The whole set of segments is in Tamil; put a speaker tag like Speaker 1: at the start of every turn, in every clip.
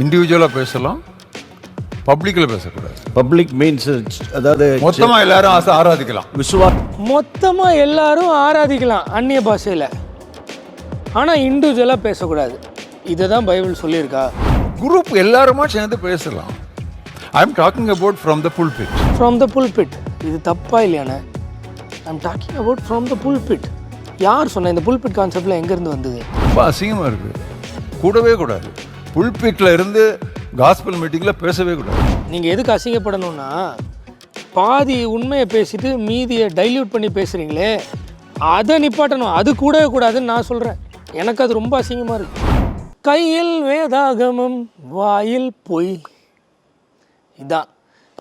Speaker 1: இண்டிவிஜுவலாக பேசலாம் பப்ளிக்கில் பேசக்கூடாது.
Speaker 2: பப்ளிக் மீன்ஸ் அதாவது
Speaker 1: மொத்தமாக எல்லாரும் ஆசை ஆராதிக்கலாம்.
Speaker 2: விசுவா
Speaker 3: மொத்தமாக எல்லாரும் ஆராதிக்கலாம் அந்நிய பாஷையில். ஆனால் இண்டிவிஜுவலாக பேசக்கூடாது. இதை தான் பைபிள் சொல்லியிருக்கா.
Speaker 1: குரூப் எல்லாருமா சேர்ந்து பேசலாம். I am talking about from the pulpit
Speaker 3: from the pulpit இது தப்பா இல்லையாண்ணே? I'm talking about from the pulpit யார் சொன்ன இந்த புல்பிட் கான்செப்டில் எங்கேருந்து வந்தது?
Speaker 1: ரொம்ப அசிங்கமாக இருக்குது கூடவே கூடாது. புல்பீட்டில் இருந்து காஸ்பல் மீட்டிங்கில் பேசவே கூடாது.
Speaker 3: நீங்கள் எதுக்கு அசிங்கப்படணும்னா பாதி உண்மையை பேசிட்டு மீதியை டைல்யூட் பண்ணி பேசுகிறீங்களே அதை நிப்பாட்டணும். அது கூடவே கூடாதுன்னு நான் சொல்கிறேன் எனக்கு அது ரொம்ப அசிங்கமாக இருக்கு. கையில் வேதாகமம் வாயில் பொய். இதான்.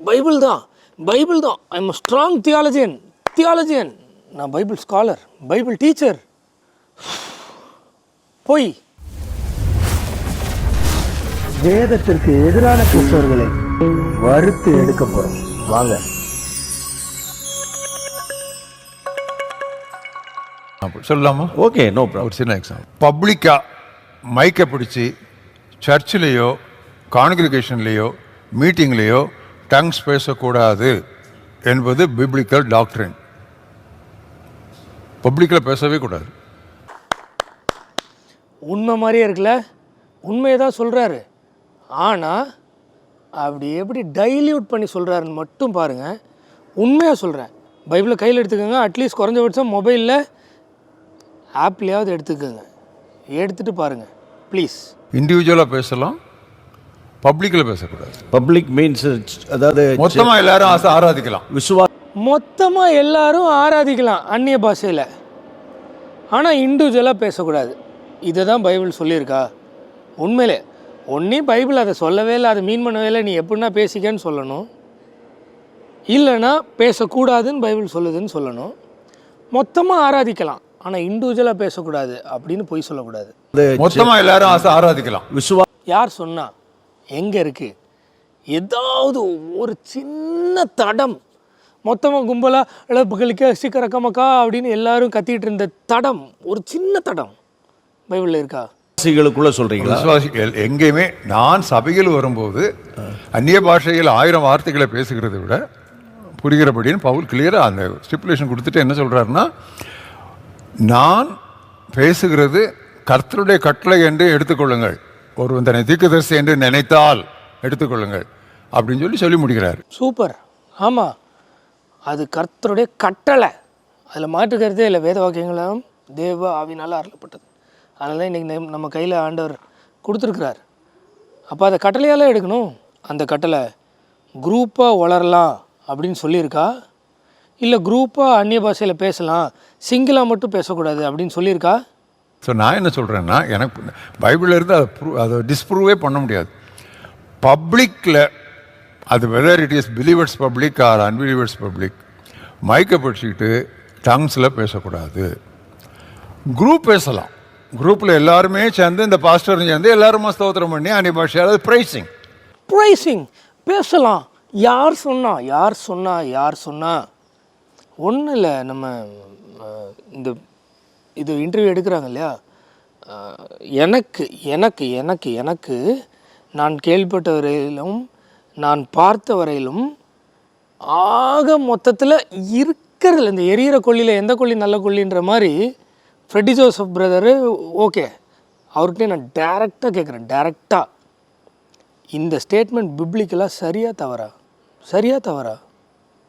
Speaker 3: பைபிள் தான். பைபிள் தான். I am strong theologian theologian நான் பைபிள் ஸ்காலர் பைபிள் டீச்சர் பொய்.
Speaker 2: வேதத்திற்கு எதிரான கிறிஸ்தவர்களை வறுத்து எடுக்க போறோம் வாங்க.
Speaker 1: அப்படி சொல்லலாமா?
Speaker 2: ஓகே நோ ப்ராப்ளம்
Speaker 1: ஒரு சின்ன எக்ஸாம்பிள் பப்ளிக்காக மைக்கை பிடிச்சி சர்ச்சிலேயோ கான்கிரிகேஷன்லேயோ மீட்டிங்லேயோ டங்ஸ் பேசக்கூடாது என்பது பிப்ளிக்கல் டாக்டரின் பப்ளிக்கில் பேசவே கூடாது.
Speaker 3: உண்மை மாதிரியே இருக்குல்ல? உண்மையை தான் சொல்கிறாரு ஆனால் அப்படி எப்படி டைல்யூட் பண்ணி சொல்கிறாருன்னு மட்டும் பாருங்கள் உண்மையாக சொல்கிறேன் பைபிளை கையில் எடுத்துக்கோங்க. அட்லீஸ்ட் குறைஞ்சபட்சம் மொபைலில் ஆப்லேயாவது எடுத்துக்கோங்க. எடுத்துகிட்டு பாருங்கள் ப்ளீஸ்
Speaker 1: இண்டிவிஜுவலாக பேசலாம். பப்ளிக்கில் பேசக்கூடாது.
Speaker 2: பப்ளிக் மீன்ஸ் அதாவது
Speaker 1: மொத்தமாக எல்லாரும் ஆசை ஆராதிக்கலாம்.
Speaker 2: விசுவா
Speaker 3: மொத்தமாக எல்லாரும் ஆராதிக்கலாம் அந்நிய பாஷையில். ஆனால் இண்டிவிஜுவலாக பேசக்கூடாது. இதை தான் பைபிள் சொல்லியிருக்கா? உண்மையிலே. ஒன்றே பைபிள் அதை சொல்லவே இல்லை அதை மீன் பண்ணவே இல்லை. நீ எப்படின்னா பேசிக்கன்னு சொல்லணும். இல்லைன்னா பேசக்கூடாதுன்னு பைபிள் சொல்லுதுன்னு சொல்லணும். மொத்தமாக ஆராதிக்கலாம் ஆனால் இண்டிவிஜுவலாக பேசக்கூடாது அப்படின்னு பொய் சொல்லக்கூடாது.
Speaker 1: மொத்தமாக எல்லாரும் ஆசை ஆராதிக்கலாம்.
Speaker 2: விசுவா
Speaker 3: யார் சொன்னா எங்கே இருக்குது ஏதாவது ஒரு சின்ன தடம் மொத்தமாக கும்பலாக இழப்புகளுக்கு சிக்கரக்கமக்கா அப்படின்னு எல்லாரும் கத்திட்டு இருந்த தடம் ஒரு சின்ன தடம் பைபிளில் இருக்கா?
Speaker 2: விசுவாசிகளுக்குள்ள சொல்றீங்களா?
Speaker 1: விசுவாசிகள் எங்கேயுமே நான் சபையில் வரும்போது அந்நிய பாஷையில் ஆயிரம் வார்த்தைகளை பேசுகிறதை விட புரிகிறபடின்னு பவுல் கிளியராக அந்த ஸ்டிப்புலேஷன் கொடுத்துட்டு என்ன சொல்கிறாருன்னா நான் பேசுகிறது கர்த்தருடைய கட்டளை என்று எடுத்துக்கொள்ளுங்கள். ஒருவன் தன்னை தீர்க்கதரிசி என்று நினைத்தால் எடுத்துக்கொள்ளுங்கள் அப்படின்னு சொல்லி சொல்லி முடிக்கிறார்.
Speaker 3: சூப்பர். ஆமாம் அது கர்த்தருடைய கட்டளை. அதில் மாற்று கருத்தே இல்லை. வேத வாக்கியங்களும் தேவ ஆவினால் அருளப்பட்டது. அதனால தான் இன்றைக்கி நம்ம கையில் ஆண்டவர் கொடுத்துருக்குறார். அப்போ அதை கட்டளையால் எடுக்கணும். அந்த கட்டளை குரூப்பாக வளரலாம் அப்படின்னு சொல்லியிருக்கா? இல்லை குரூப்பாக அந்நிய பாஷையில் பேசலாம் சிங்கிளாக மட்டும் பேசக்கூடாது அப்படின்னு சொல்லியிருக்கா?
Speaker 1: ஸோ நான் என்ன சொல்கிறேன்னா எனக்கு பைபிளில் இருந்து அதை ப்ரூ அதை டிஸ்ப்ரூவே பண்ண முடியாது. பப்ளிக்கில் அது whether it is believers public or unbelievers public மைக்கை படிச்சுக்கிட்டு டங்ஸில் பேசக்கூடாது. குரூப் பேசலாம். குரூப்பில் எல்லாருமே சேர்ந்து இந்த பாஸ்டரும் சேர்ந்து எல்லாருமா ஸ்தோத்திரம் பண்ணி அன்னி பாஷையால் ப்ரைஸிங்
Speaker 3: ப்ரைஸிங் பேசலாம். யார் சொன்னா யார் சொன்னா யார் சொன்னா. ஒன்றும் இல்லை நம்ம இந்த இது இன்டர்வியூ எடுக்கிறாங்க இல்லையா? எனக்கு எனக்கு எனக்கு எனக்கு நான் கேள்விப்பட்ட வரையிலும் நான் பார்த்த வரையிலும் ஆக மொத்தத்தில் இருக்கிறதுல இந்த எரியிற கொள்ளியில் எந்த கொல்லி நல்ல கொள்ளின்ற மாதிரி ஃப்ரெட்டி ஜோசப் பிரதரு ஓகே அவர்கிட்ட நான் டேரெக்டாக கேட்குறேன் டேரெக்டாக இந்த ஸ்டேட்மெண்ட் பிப்ளிக்கெல்லாம் சரியாக தவறா? சரியா தவறா?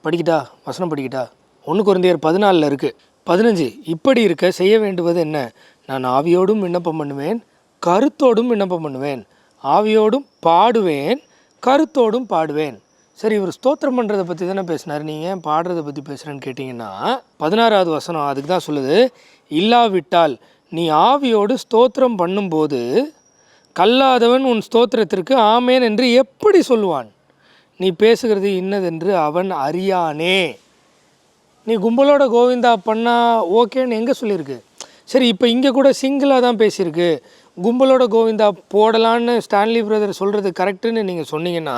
Speaker 3: படிக்கிட்டா? வசனம் படிக்கிட்டா? ஒன்று குறைந்தையர் பதினாலில் இருக்குது பதினஞ்சு இப்படி இருக்க செய்ய வேண்டுவது என்ன? நான் ஆவியோடும் விண்ணப்பம் பண்ணுவேன் கருத்தோடும் விண்ணப்பம் பண்ணுவேன். ஆவியோடும் பாடுவேன் கருத்தோடும் பாடுவேன். சரி இவர் ஸ்தோத்திரம் பண்ணுறதை பற்றி தானே பேசினார். நீங்கள் பாடுறதை பற்றி பேசுகிறேன்னு கேட்டிங்கன்னா பதினாறாவது வசனம் அதுக்கு தான் சொல்லுது. இல்லாவிட்டால் நீ ஆவியோடு ஸ்தோத்திரம் பண்ணும்போது கல்லாதவன் உன் ஸ்தோத்திரத்திற்கு ஆமேன் என்று எப்படி சொல்லுவான்? நீ பேசுகிறது இன்னதென்று அவன் அறியானே. நீ கும்பலோட கோவிந்தா பண்ணால் ஓகேன்னு எங்கே சொல்லியிருக்கு? சரி இப்போ இங்கே கூட சிங்கிளாக தான் பேசியிருக்கு. கும்பலோட கோவிந்தா போடலான்னு ஸ்டான்லி பிரதர் சொல்கிறது கரெக்டுன்னு நீங்கள் சொன்னீங்கன்னா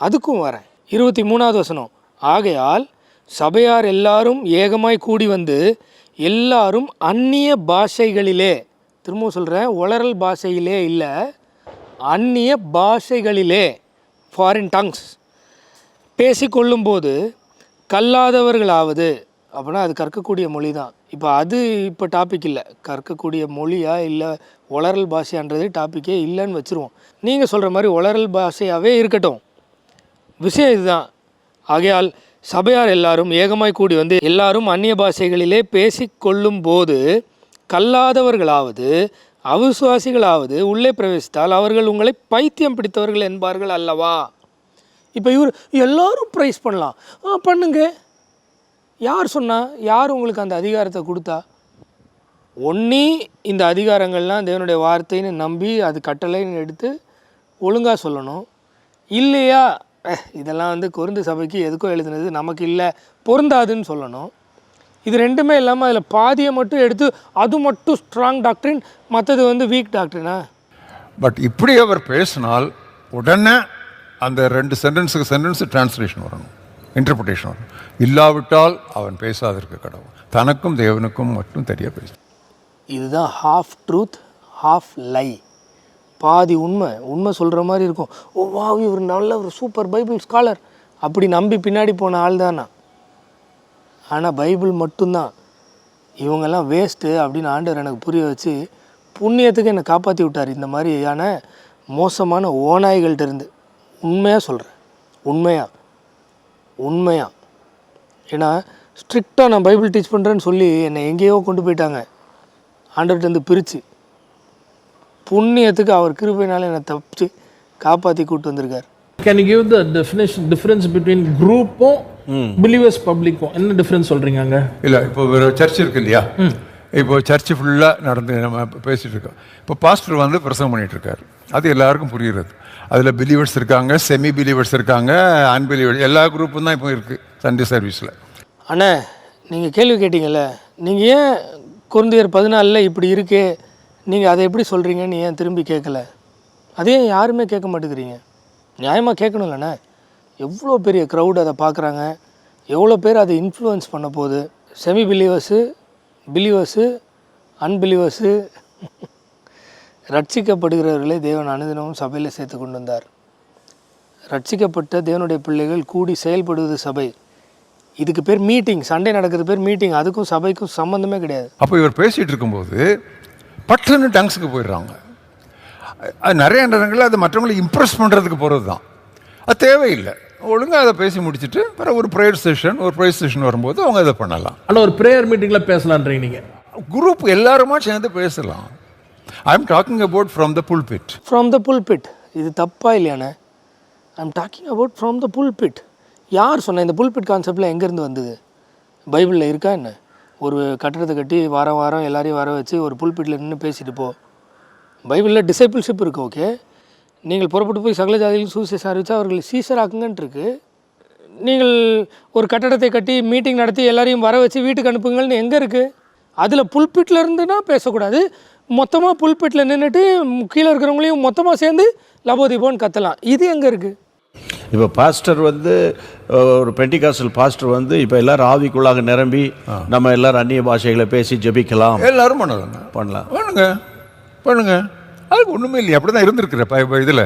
Speaker 3: அதுக்கும் வரேன் இருபத்தி மூணாவது வசனம். ஆகையால் சபையார் எல்லாரும் ஏகமாய் கூடி வந்து எல்லாரும் அந்நிய பாஷைகளிலே திரும்பவும் சொல்கிறேன் உளறல் பாஷையிலே இல்லை அந்நிய பாஷைகளிலே ஃபாரின் டங்ஸ் பேசிக்கொள்ளும்போது கல்லாதவர்களாவது அப்படின்னா அது கற்கக்கூடிய மொழி தான் இப்போ அது இப்போ டாபிக் இல்லை. கற்கக்கூடிய மொழியா இல்லை உளறல் பாஷையான்றது டாப்பிக்கே இல்லைன்னு வச்சுருவோம். நீங்கள் சொல்கிற மாதிரி உளறல் பாஷையாகவே இருக்கட்டும். விஷயம் இதுதான். ஆகையால் சபையார் எல்லாரும் ஏகமாய் கூடி வந்து எல்லாரும் அந்நிய பாஷைகளிலே பேசிக்கொள்ளும் போது கல்லாதவர்களாவது அவிசுவாசிகளாவது உள்ளே பிரவேசித்தால் அவர்கள் உங்களை பைத்தியம் பிடித்தவர்கள் என்பார்கள் அல்லவா? இப்போ இவர் எல்லோரும் ப்ரைஸ் பண்ணலாம். ஆ பண்ணுங்க. யார் சொன்னால் யார் உங்களுக்கு அந்த அதிகாரத்தை கொடுத்தா? ஒன்றி இந்த அதிகாரங்கள்லாம் தேவனுடைய வார்த்தைன்னு நம்பி அது கட்டளைன்னு எடுத்து ஒழுங்காக சொல்லணும். இல்லையா? இதெல்லாம் வந்து கொருந்து சபைக்கு எதுக்கோ எழுதுனது நமக்கு இல்லை பொருந்தாதுன்னு சொல்லணும். இது ரெண்டுமே இல்லாமல் அதில் பாதியை மட்டும் எடுத்து அது மட்டும் ஸ்ட்ராங் டாக்டரின் மற்றது வந்து வீக் டாக்டரினா
Speaker 1: பட் இப்படி அவர் பேசினால் உடனே அந்த ரெண்டு சென்டென்ஸுக்கு சென்டென்ஸ் டிரான்ஸ்லேஷன் வரணும் இன்டர்பிரிட்டேஷன் வரணும். இல்லாவிட்டால் அவன் பேசாதிருக்க கடவுள். தனக்கும் தேவனுக்கும் மட்டும் தெரிய பேச.
Speaker 3: இதுதான் ஹாஃப் ட்ரூத் ஹாஃப் லை பாதி உண்மை உண்மை சொல்கிற மாதிரி இருக்கும். ஓ வா இவர் நல்ல ஒரு சூப்பர் பைபிள் ஸ்காலர். அப்படி நம்பி பின்னாடி போன ஆள் தானா? ஆனால் பைபிள் மட்டும்தான். இவங்கெல்லாம் வேஸ்ட்டு அப்படின்னு ஆண்டவர் எனக்கு புரிய வச்சு புண்ணியத்துக்கு என்னை காப்பாற்றி விட்டார். இந்த மாதிரியான மோசமான ஓநாய்கள்ட்ட இருந்து. உண்மையாக சொல்கிறேன் உண்மையாக உண்மையாக ஏன்னா ஸ்ட்ரிக்டாக நான் பைபிள் டீச் பண்ணுறேன்னு சொல்லி என்னை எங்கேயோ கொண்டு போயிட்டாங்க. ஆண்டவர்கிட்டருந்து பிரித்து புண்ணியத்துக்கு அவர் கிருபையினால என்னை தப்பிச்சு காப்பாற்றி கூப்பிட்டு வந்திருக்கார்.
Speaker 4: Can you give the definition difference between குரூப்பும் believers பப்ளிக்கும் என்ன டிஃபரன்ஸ் சொல்றீங்க அங்க?
Speaker 1: இல்லை இப்போ ஒரு சர்ச் இருக்கு இல்லையா? இப்போ சர்ச் ஃபுல்லாக நடந்து நம்ம பேசிட்டு இருக்கோம். இப்போ பாஸ்டர் வந்து பிரசங்கம் பண்ணிட்டு இருக்காரு. அது எல்லாருக்கும் புரியுறது. அதில் பிலீவர்ஸ் இருக்காங்க செமி பிலீவர்ஸ் இருக்காங்க அன்பிலீவர்ஸ் எல்லா குரூப்பும் தான் இப்போ இருக்குது சண்டே சர்வீஸில்
Speaker 3: அண்ணே நீங்கள் கேள்வி கேட்டீங்கல்ல நீங்கள் ஏன் குருந்தியர் பதினாலில் இப்படி இருக்கே? நீங்கள் அதை எப்படி சொல்கிறீங்கன்னு ஏன் திரும்பி கேட்கல? அதே யாருமே கேட்க மாட்டேங்கிறீங்க. நியாயமாக கேட்கணும்லண்ணே. எவ்வளோ பெரிய க்ரௌட் அதை பார்க்குறாங்க? எவ்வளோ பேர் அதை இன்ஃப்ளூயன்ஸ் பண்ண போகுது? செமி பிலீவர்ஸு பிலீவர்ஸு அன்பிலீவர்ஸு ரட்சிக்கப்படுகிறவர்களை தேவன் அனுதினமும் சபையில் சேர்த்து கொண்டு வந்தார். ரட்சிக்கப்பட்ட தேவனுடைய பிள்ளைகள் கூடி செயல்படுவது சபை. இதுக்கு பேர் மீட்டிங் சண்டே நடக்கிறது பேர் மீட்டிங் அதுக்கும் சபைக்கும் சம்மந்தமே கிடையாது.
Speaker 1: அப்போ இவர் பேசிகிட்டு இருக்கும்போது பட்டுன்னு டங்ஸுக்கு போயிடுறாங்க. அது நிறைய நேரங்களில் அது மற்றவங்களை இம்ப்ரெஸ் பண்ணுறதுக்கு போகிறது தான். அது தேவையில்லை. ஒழுங்காக அதை பேசி முடிச்சுட்டு பிறகு ஒரு ப்ரேயர் செஷன் ஒரு ப்ரேயர் செஷன் வரும்போது அவங்க அதை பண்ணலாம்.
Speaker 4: ஆனா ஒரு ப்ரேயர் மீட்டிங்ல பேசலான்றீங்க நீங்க.
Speaker 1: குரூப் எல்லாருமா சேர்ந்து பேசலாம். I am talking about from the pulpit
Speaker 3: from the pulpit இது தப்பா இல்லையாண்ணே? I'm talking about from the pulpit யார் சொன்ன இந்த புல்பிட் கான்செப்டில் எங்கேருந்து வந்தது? பைபிளில் இருக்கா என்ன? ஒரு கட்டடத்தை கட்டி வாரம் வாரம் எல்லாரையும் வர வச்சு ஒரு புல்பிட்டில் நின்று பேசிட்டு போ. பைபிளில் டிசைபிள்ஷிப் இருக்குது ஓகே நீங்கள் புறப்பட்டு போய் சகல ஜாதியில் சூசியஸ் அறிவிச்சா அவர்களை சீசர் ஆக்குங்கன்ட்டு நீங்கள் ஒரு கட்டடத்தை கட்டி மீட்டிங் நடத்தி எல்லாரையும் வர வச்சு வீட்டுக்கு அனுப்புங்கள்னு எங்கே இருக்குது அதில் புல்பிட்டில் இருந்துன்னா பேசக்கூடாது. மொத்தமாக புல்பிட்டில் நின்றுட்டு கீழே இருக்கிறவங்களையும் மொத்தமாக சேர்ந்து லபோதிபோன்னு கத்தலாம். இது எங்கே இருக்குது
Speaker 2: இப்போ பாஸ்டர் வந்து ஒரு பெண்டிகாசல் பாஸ்டர் வந்து இப்போ எல்லாரும் ஆவிக்குள்ளாக நிரம்பி நம்ம எல்லாரும் அந்நிய பாஷைகளை பேசி ஜெபிக்கலாம்.
Speaker 1: எல்லாரும் பண்ணலாம்
Speaker 2: பண்ணலாம்.
Speaker 1: பண்ணுங்க. பண்ணுங்க. அதுக்கு ஒன்றுமே இல்லையா. அப்படி தான் இருந்திருக்கிற இதில்.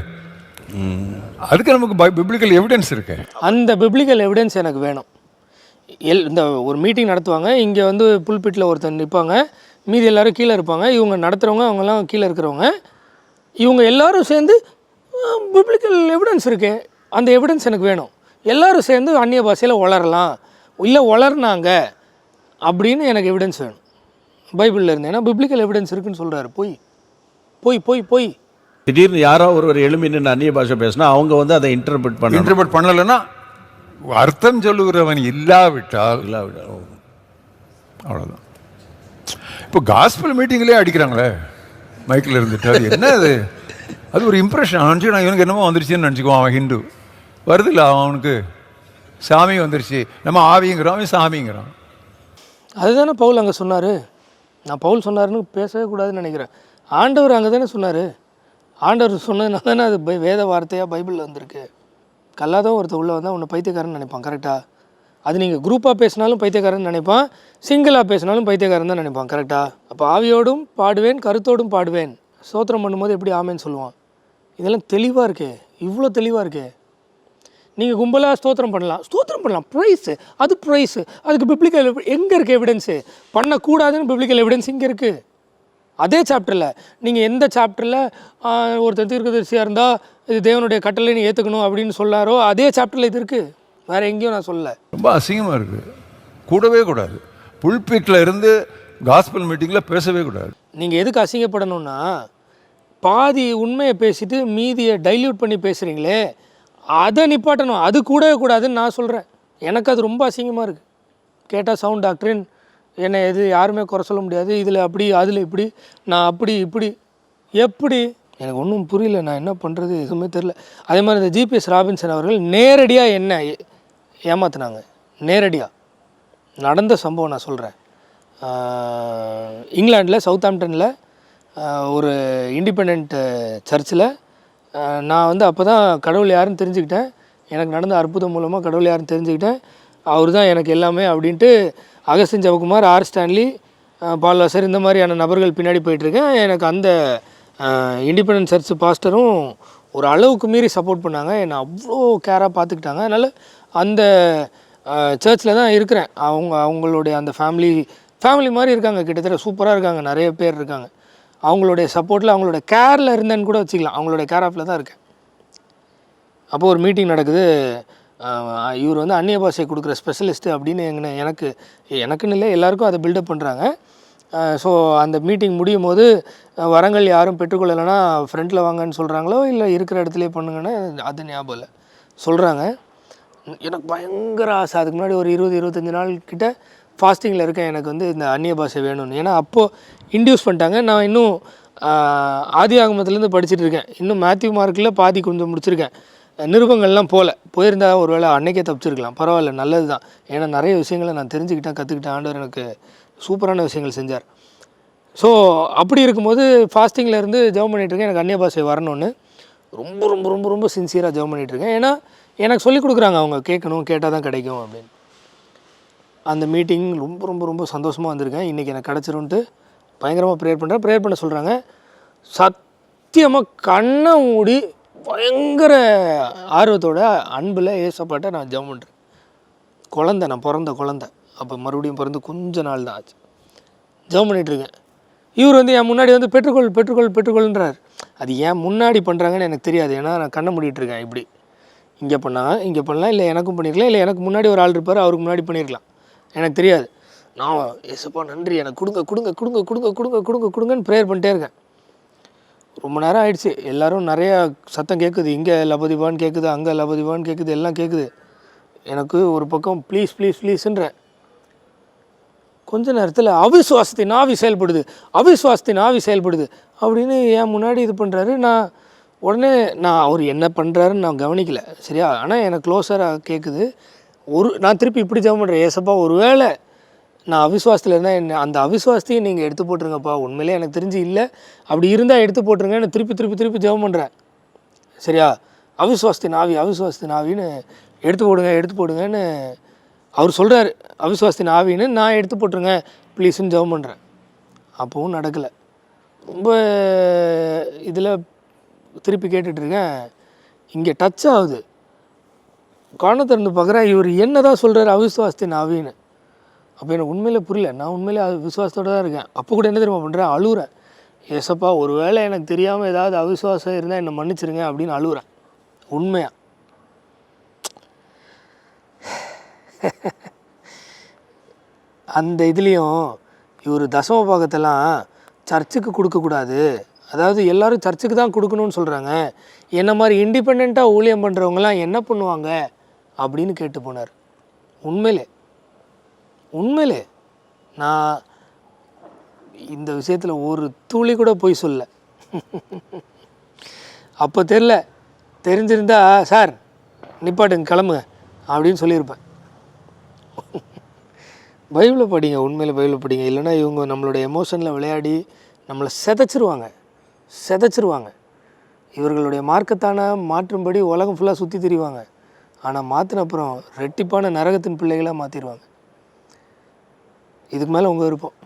Speaker 1: அதுக்கு நமக்கு பிப்ளிக்கல் எவிடன்ஸ் இருக்கு.
Speaker 3: அந்த பிப்ளிக்கல் எவிடன்ஸ் எனக்கு வேணும். எல் இந்த ஒரு மீட்டிங் நடத்துவாங்க. இங்கே வந்து புல்பிட்டில் ஒருத்தர் நிற்பாங்க மீதி எல்லாரும் கீழே இருப்பாங்க. இவங்க நடத்துகிறவங்க அவங்கெல்லாம் கீழே இருக்கிறவங்க. இவங்க எல்லாரும் சேர்ந்து பிப்ளிக்கல் எவிடன்ஸ் இருக்கு. அந்த எவிடன்ஸ் எனக்கு வேணும். எல்லாரும் சேர்ந்து அந்நிய பாஷையில் வளரலாம். இல்லை வளர்னாங்க அப்படின்னு எனக்கு எவிடன்ஸ் வேணும். பைபிளில் இருந்து. ஏன்னா பிப்ளிக்கல் எவிடன்ஸ் இருக்குன்னு சொல்கிறாரு போய். போய் போய் போய்.
Speaker 2: திடீர்னு யாரோ ஒருவர் எழும்பி நின்று அந்நிய பாஷை பேசினா அவங்க வந்து அதை இன்டர்பிரட் பண்ணணும்.
Speaker 1: இன்டர்பிரட் பண்ணலைன்னா அர்த்தம் சொல்லுகிறவன் இல்லாவிட்டால்
Speaker 2: இல்லாவிட- ஓ.
Speaker 1: அவ்வளோதான் இப்போ காஸ்பல் மீட்டிங்லேயே அடிக்கிறாங்களே. மைக்கில் இருந்துட்டு. அது என்ன அது அது ஒரு இம்ப்ரெஷன் நினச்சி நான் இவனுக்கு என்னமோ வந்துருச்சுன்னு நினச்சிக்குவான் அவன் ஹிந்து. வருது இல்லை அவனுக்கு? சாமி வந்துருச்சு. நம்ம ஆவிங்கிறோம் அவன் சாமிங்கிறான்.
Speaker 3: அதுதானே பவுல் அங்கே சொன்னார். நான் பவுல் சொன்னாருன்னு பேசவே கூடாதுன்னு நினைக்கிறேன். ஆண்டவர் அங்கே தானே சொன்னார். ஆண்டவர் சொன்னதுனால தானே அது பை- வேத வார்த்தையாக பைபிளில் வந்திருக்கு. கல்லாதான் ஒருத்தர் உள்ளே வந்தால் உன்னை பைத்தியக்காரன் நினைப்பான் கரெக்டாக அது நீங்கள் குரூப்பாக பேசினாலும் பைத்தியக்காரன் நினைப்பான் சிங்கிளாக பேசினாலும் பைத்தியக்காரன் தான் நினைப்பான் கரெக்டாக அப்போ ஆவியோடும் பாடுவேன் கருத்தோடும் பாடுவேன். சோத்திரம் பண்ணும்போது எப்படி ஆமேன்னு சொல்லுவான். இதெல்லாம் தெளிவாக இருக்கே. இவ்வளோ தெளிவாக இருக்கே. நீங்கள் கும்பலாக ஸ்தோத்திரம் பண்ணலாம். ஸ்தோத்திரம் பண்ணலாம். ப்ரைஸு அது ப்ரைஸு அதுக்கு பிப்ளிக்கல் எங்கே இருக்குது எவிடன்ஸு பண்ணக்கூடாதுன்னு பிப்ளிக்கல் எவிடன்ஸ் இங்கே இருக்குது அதே சாப்டரில் நீங்கள் எந்த சாப்டரில் ஒருத்தர் தீர்க்கதரிசியாக இருந்தால் இது தேவனுடைய கட்டளை நீ ஏற்றுக்கணும் அப்படின்னு சொல்லாரோ அதே சாப்டரில் இது இருக்குது வேறு எங்கேயும் நான் சொல்லலை.
Speaker 1: ரொம்ப அசிங்கமாக இருக்குது கூடவே கூடாது. புல்பீட்டில் இருந்து காஸ்பல் மீட்டிங்கில் பேசவே கூடாது.
Speaker 3: நீங்கள் எதுக்கு அசிங்கப்படணும்னா பாதி உண்மையை பேசிட்டு மீதியை டைல்யூட் பண்ணி பேசுகிறீங்களே அதை நிப்பாட்டணும். அது கூடவே கூடாதுன்னு நான் சொல்கிறேன் எனக்கு அது ரொம்ப அசிங்கமாக இருக்குது கேட்டால் சவுண்ட் டாக்டரின் என்னை எது யாருமே குறை சொல்ல முடியாது. இதில் அப்படி அதில் இப்படி நான் அப்படி இப்படி. எப்படி? எனக்கு ஒன்றும் புரியல. நான் என்ன பண்ணுறது எதுவுமே தெரில அதே மாதிரி இந்த ஜிபிஎஸ் ராபின்சன் அவர்கள் நேரடியாக என்ன ஏமாத்தினாங்க? நேரடியாக நடந்த சம்பவம் நான் சொல்கிறேன் இங்கிலாண்டில் சவுத்தாம்ப்டனில் ஒரு இண்டிபெண்ட் சர்ச்சில் நான் வந்து அப்போ தான் கடவுள் யாருன்னு தெரிஞ்சுக்கிட்டேன். எனக்கு நடந்த அற்புதம் மூலமாக கடவுள் யாருன்னு தெரிஞ்சுக்கிட்டேன். அவர் தான் எனக்கு எல்லாமே அப்படின்ட்டு அகஸ்டின் ஜவகுமார் ஆர். ஸ்டான்லி பால்வாசர் இந்த மாதிரியான நபர்கள் பின்னாடி போயிட்டுருக்கேன். எனக்கு அந்த இண்டிபெண்டன்ஸ் சர்ச் பாஸ்டரும் ஒரு அளவுக்கு மீறி சப்போர்ட் பண்ணாங்க. என்னை அவ்வளோ கேராக பார்த்துக்கிட்டாங்க அதனால் அந்த சர்ச்சில் தான் இருக்கிறேன். அவங்க அவங்களுடைய அந்த ஃபேமிலி ஃபேமிலி மாதிரி இருக்காங்க. கிட்டத்தட்ட சூப்பராக இருக்காங்க. நிறைய பேர் இருக்காங்க. அவங்களுடைய சப்போர்ட்டில் அவங்களோட கேரில் இருந்தேன்னு கூட வச்சுக்கலாம். அவங்களுடைய கேர் ஆஃபில் தான் இருக்கேன். அப்போது ஒரு மீட்டிங் நடக்குது. இவர் வந்து அந்நிய பாஷை கொடுக்குற ஸ்பெஷலிஸ்ட்டு அப்படின்னு எங்கன எனக்கு எனக்குன்னு இல்லை எல்லாருக்கும் அதை பில்டப் பண்ணுறாங்க ஸோ அந்த மீட்டிங் முடியும் போது வரங்கள் யாரும் பெற்றுக்கொள்ளலைன்னா ஃப்ரெண்டில் வாங்கன்னு சொல்கிறாங்களோ இல்லை இருக்கிற இடத்துலே பண்ணுங்கன்னு அது ஞாபகம் இல்லை. சொல்கிறாங்க எனக்கு பயங்கர ஆசை. அதுக்கு முன்னாடி ஒரு இருபது இருபத்தஞ்சி நாள் கிட்ட ஃபாஸ்டிங்கில் இருக்கேன் எனக்கு வந்து இந்த அந்நிய பாஷை வேணும்னு. ஏன்னா அப்போது இன்டியூஸ் பண்ணிட்டாங்க. நான் இன்னும் ஆதி ஆகமத்துலேருந்து படிச்சுட்டு இருக்கேன் இன்னும் மேத்யூ மார்க்கில் பாதி கொஞ்சம் முடிச்சிருக்கேன். நிருபங்கள்லாம் போகல போயிருந்தா ஒரு வேளை அன்னைக்கே தப்பிச்சிருக்கலாம். பரவாயில்ல நல்லது தான் ஏன்னா நிறைய விஷயங்களை நான் தெரிஞ்சுக்கிட்டேன் கற்றுக்கிட்டேன் ஆண்டவர் எனக்கு சூப்பரான விஷயங்கள் செஞ்சார். ஸோ அப்படி இருக்கும்போது ஃபாஸ்டிங்கில் இருந்து ஜெபம் பண்ணிகிட்ருக்கேன் இருக்கேன் எனக்கு அந்நிய பாஷை வரணும்னு. ரொம்ப ரொம்ப ரொம்ப ரொம்ப சின்சியராக ஜெபம் பண்ணிகிட்ருக்கேன் ஏன்னா எனக்கு சொல்லிக் கொடுக்குறாங்க அவங்க கேட்கணும் கேட்டால் தான் கிடைக்கும் அப்படின்னு. அந்த மீட்டிங் ரொம்ப ரொம்ப ரொம்ப சந்தோஷமாக வந்திருக்கேன். இன்றைக்கி எனக்கு கிடச்சிருன்ட்டு பயங்கரமாக ப்ரேயர் பண்ணுறேன் ப்ரேயர் பண்ண சொல்கிறாங்க சத்தியமாக கண்ணை மூடி பயங்கர ஆர்வத்தோட அன்பில் ஏசப்பாட்ட நான் ஜெபம் பண்ணுறேன் குழந்த நான் பிறந்த குழந்த. அப்போ மறுபடியும் பிறந்து கொஞ்ச நாள் தான் ஆச்சு. ஜெபம் பண்ணிகிட்ருக்கேன் இவர் வந்து என் முன்னாடி வந்து பெற்றுக்கொள் பெற்றுக்கொள் பெற்றுக்கொள்ன்றார். அது ஏன் முன்னாடி பண்ணுறாங்கன்னு எனக்கு தெரியாது. ஏன்னா நான் கண்ணை மூடிட்டுருக்கேன் இப்படி. இங்கே பண்ணால் இங்கே பண்ணலாம் இல்லை எனக்கும் பண்ணியிருக்கலாம் இல்லை எனக்கு முன்னாடி ஒரு ஆள் இருப்பார் அவருக்கு முன்னாடி பண்ணியிருக்கலாம் எனக்கு தெரியாது. நான் ஏசப்பா நன்றி. எனக்கு கொடுங்க கொடுங்க கொடுங்க கொடுங்க கொடுங்க கொடுங்க கொடுங்கன்னு ப்ரேயர் பண்ணிட்டே இருக்கேன். ரொம்ப நேரம் ஆயிடுச்சு. எல்லாரும் நிறையா சத்தம் கேட்குது இங்கே லபதிபான்னு கேட்குது அங்கே லபதிபான்னு கேட்குது எல்லாம் கேட்குது எனக்கு ஒரு பக்கம் ப்ளீஸ் ப்ளீஸ் ப்ளீஸ்ன்றேன் கொஞ்ச நேரத்தில் அவிசுவாசத்தின் ஆவி செயல்படுது. அவிசுவாசத்தின் ஆவி செயல்படுது. அப்படின்னு என் முன்னாடி இது பண்ணுறாரு நான் உடனே நான் அவர் என்ன பண்ணுறாருன்னு நான் கவனிக்கல. சரியா? ஆனால் எனக்கு க்ளோஸராக கேட்குது ஒரு நான் திருப்பி இப்படி ஜெபம் பண்ணுறேன் ஏசப்பா ஒருவேளை நான் அவிசுவாசத்தில் இருந்தால் என்ன அந்த அவிசுவாசத்தையும் நீங்கள் எடுத்து போட்டுருங்கப்பா. உண்மையிலே எனக்கு தெரிஞ்சு இல்லை. அப்படி இருந்தால் எடுத்து போட்டுருங்கன்னு திருப்பி திருப்பி திருப்பி ஜெபம் பண்ணுறேன் சரியா? அவிசுவாசத்தின் ஆவி அவிசுவாசத்தின் ஆவின்னு எடுத்து போடுங்க எடுத்து போடுங்கன்னு அவர் சொல்கிறார் அவிசுவாசத்தின் ஆவின்னு நான் எடுத்து போட்டுருங்க. ப்ளீஸ்ன்னு ஜெபம் பண்ணுறேன் அப்போவும் நடக்கலை. ரொம்ப இதில் திருப்பி கேட்டுட்ருக்கேன் இங்கே டச் ஆகுது. கவன திறந்து பார்க்குறேன் இவர் என்ன தான் சொல்கிறார் அவிசுவாசத்தின் ஆவின்னு. அப்போ எனக்கு உண்மையிலே புரியல. நான் உண்மையிலே விசுவாசத்தோடு தான் இருக்கேன். அப்போ கூட என்ன தெரியுமா பண்ணுறேன் அழுகிறேன் ஏசப்பா ஒருவேளை எனக்கு தெரியாமல் ஏதாவது அவிசுவாசம் இருந்தால் என்னை மன்னிச்சிருங்க அப்படின்னு அழுகிறேன் உண்மையாக அந்த இதுலேயும் இவர் தசம பாகத்தெல்லாம் சர்ச்சுக்கு கொடுக்கக்கூடாது அதாவது எல்லோரும் சர்ச்சுக்கு தான் கொடுக்கணும்னு சொல்கிறாங்க என்ன மாதிரி இண்டிபெண்ட்டாக ஊழியம் பண்ணுறவங்கலாம் என்ன பண்ணுவாங்க? அப்படின்னு கேட்டு போனார். உண்மையிலே உண்மையிலே நான் இந்த விஷயத்தில் ஒரு துளி கூட போய் சொல்ல. அப்போ தெரில தெரிஞ்சிருந்தா சார் நிப்பாட்டுங்க கிளம்புங்க அப்படின்னு சொல்லியிருப்பேன். பைபிளை படிங்க உண்மையில் பைபிளை படிங்க. இல்லைன்னா இவங்க நம்மளோட எமோஷனில் விளையாடி நம்மளை செதைச்சிருவாங்க செதைச்சிருவாங்க. இவர்களுடைய மார்க்கத்தான மாற்றும்படி உலகம் ஃபுல்லாக சுற்றி திரிவாங்க. ஆனால் மாற்றின அப்புறம் ரெட்டிப்பான நரகத்தின் பிள்ளைகளாக மாற்றிடுவாங்க இதுக்கு மேலே உங்கள் விருப்பம்.